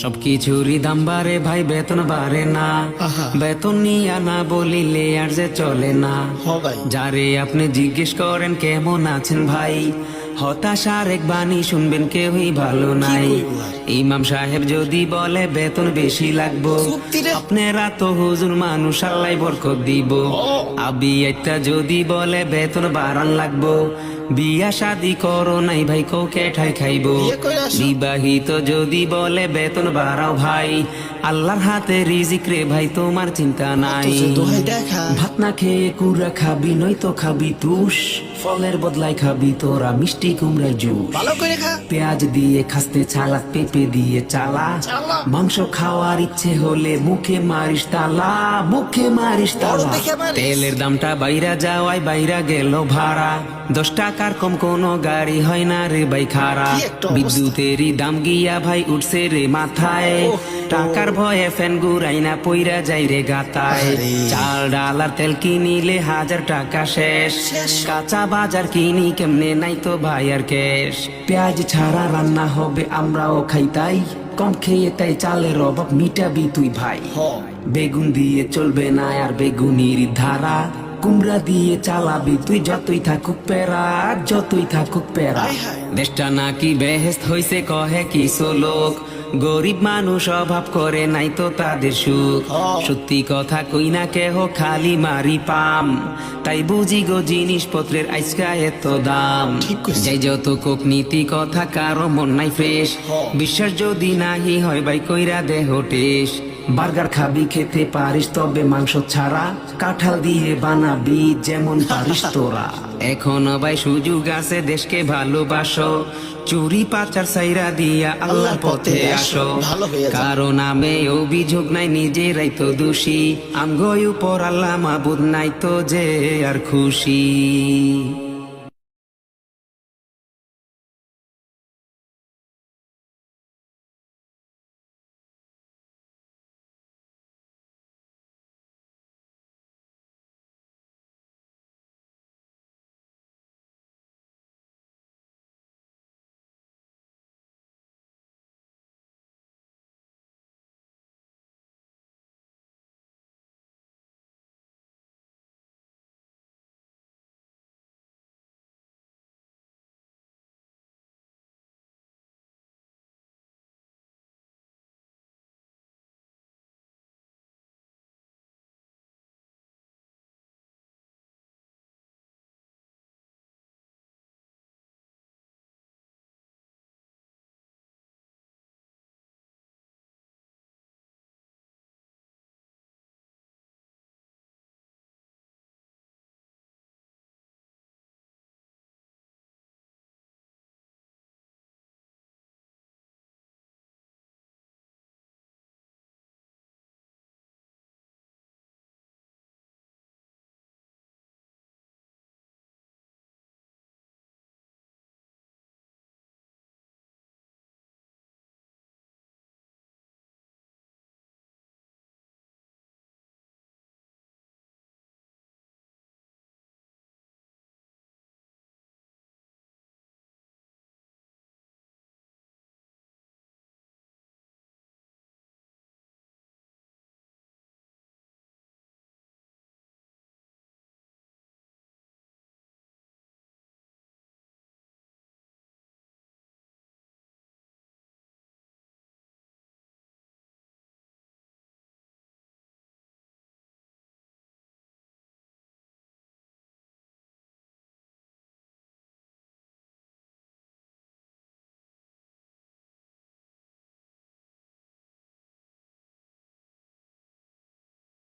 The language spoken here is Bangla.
সবকিছুরই দাম বাড়ে ভাই বেতন বাড়ে না। বেতন নিয়া না বলিলে আর যে চলে না। যারে আপনি জিজ্ঞেস করেন কেমন আছেন ভাই? হতাশার এক বাণী শুনবেন কেউই ভালো নাই। ইমাম সাহেব যদি বলে বেতন বেশি লাগবো। আপনারা তো হুজুর মানুষ আল্লাহ বরকত দিব। আবি একটা যদি বলে বেতন বাড়ান লাগবো। বিয়া শাদি করো নাই ভাই কোকে ঠাই খাইবো। বিবাহিত যদি বলে বেতন বাড়াও ভাই আল্লাহর হাতে রিজিক রে ভাই তোমার চিন্তা নাই। ভাত না খেয়ে কুড়া খাবি নয়তো খাবি তুষ ফলের বদলায় খাবি তোরা মিষ্টি কুমড়া জুস পেঁয়াজ দিয়ে খাসতে চালা পেঁপে দিয়ে চালা। মাংস খাওয়ার ইচ্ছে হলে মুখে মারিস তালা মুখে মারিস তালা। তেলের দামটা বাইরা যাওয়ায় বাইরা গেল ভাড়া দশ টাকার কম কোনো গাড়ি হয় না রে ভাই খারা বিদ্যুতেরই দাম গিয়া ভাই উঠছে রে মাথায়। টাকার ভয়ে ফ্যান গুড়াই না পইরা যাই রে গাতায়। চাল ডাল আর তেল কিনিলে হাজার টাকা শেষ। কাঁচা বাজার কিনি কেমনে নাই তো ভাই আর ক্যাশ। পেঁয়াজ ছাড়া রান্না হবে আমরাও খাই তাই। কম খেয়ে তাই চালের অভাব মিটাবি তুই ভাই। বেগুন দিয়ে চলবে না আর বেগুনির ধারা। কুমড়া দিয়ে চালাবি তুই যতই থাকুক পেরা যতই থাকুক পেরা। দেশটা নাকি বেহেস্ত হইছে কহে কিছু লোক। গরিব মানুষ অভাব করে নাই তো তাদের সুখ। সত্যি কথা কই না কেহ খালি মারি পাম। তাই বুঝি গো জিনিসপত্রের আজকা এত দাম। যাই যত কোক নীতি কথা কারও মন নাই ফ্রেশ। বিশ্বাস যদি নাহি হয় বাই কইরা দেহ টেস বার্গার খাবি খেতে পারিস তবে মাংস ছাড়া কাঁঠাল দিয়ে বানাবি যেমন পারিস তোরা। এখনও ভাই সুযোগ আছে দেশকে ভালোবাসো। চুরি পাচার সাইরা দিয়া আল্লাহর পথে আসো। কারণ আমি অভিযোগ নাই নিজেরাই তো দোষী। আমগো উপর আল্লাহ মাবুদ নাই তো যে আর খুশি।